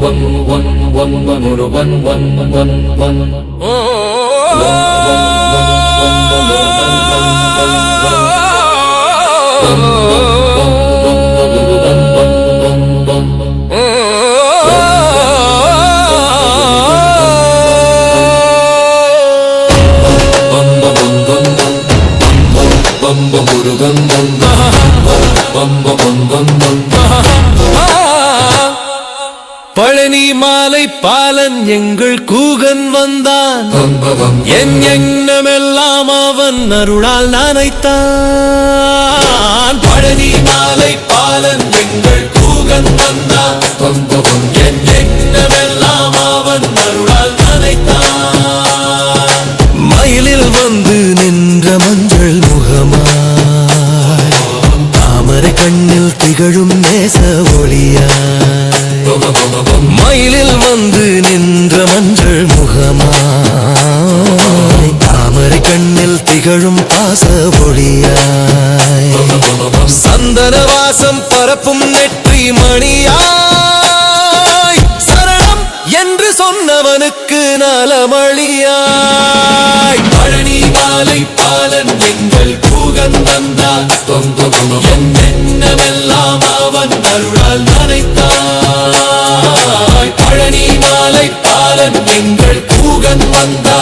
one one one one ஒரு one one one one Bamba bamba bamba bamba bamba bamba Palani மாலை பாலன் எங்கள் கூகன் வந்தான். என் எண்ணமெல்லாம் அவன் அருளால் நனைத்தான். பழனி மாலை பாலன் எங்கள் கூகன் வந்தான். என் எண்ணமெல்லாம் அவன் அருளால் நனைத்தான். மயிலில் வந்து நின்ற மஞ்சள் முகமாய் தாமரை கண்ணில் திகழும் நேச ஒளியாய். திகழும் பாச ஒளியாய். சந்தன வாசம் பரப்பும் நெற்றி மணியாய். சரணம் என்று சொன்னவனுக்கு நலமழியாய் பழனி மாலை பாலன் எங்கள் கூகன் வந்தான். என் அவன் அருளால் நனைத்தாய் பழனி மாலை பாலன் எங்கள் கூகன் வந்தான்.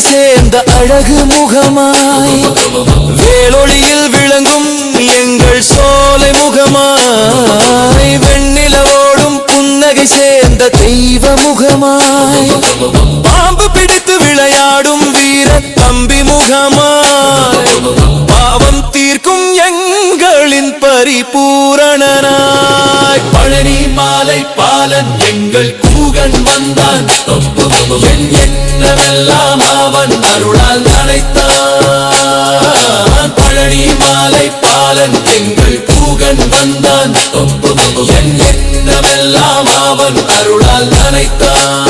சேர்ந்த அழகு முகமாய் வேலொளியில் விளங்கும் எங்கள் சோலை முகமாய் வெண்ணிலவோடும் புன்னகை சேர்ந்த தெய்வ முகமாய் பாம்பு பிடித்து விளையாடும் வீர தம்பி முகமாய் பாவம் தீர்க்கும் எங்களின் பரிபூரணனாய் பழனி மாலை பாலன் எங்கள் முருகன் வந்தான். என் எண்ணமெல்லாம் அவன் அருளால் நனைத்தான். பழனி மாலை பாலன் எங்கள் கூகன் வந்தான். என் எண்ணமெல்லாம் அவன் அருளால் நனைத்தான்.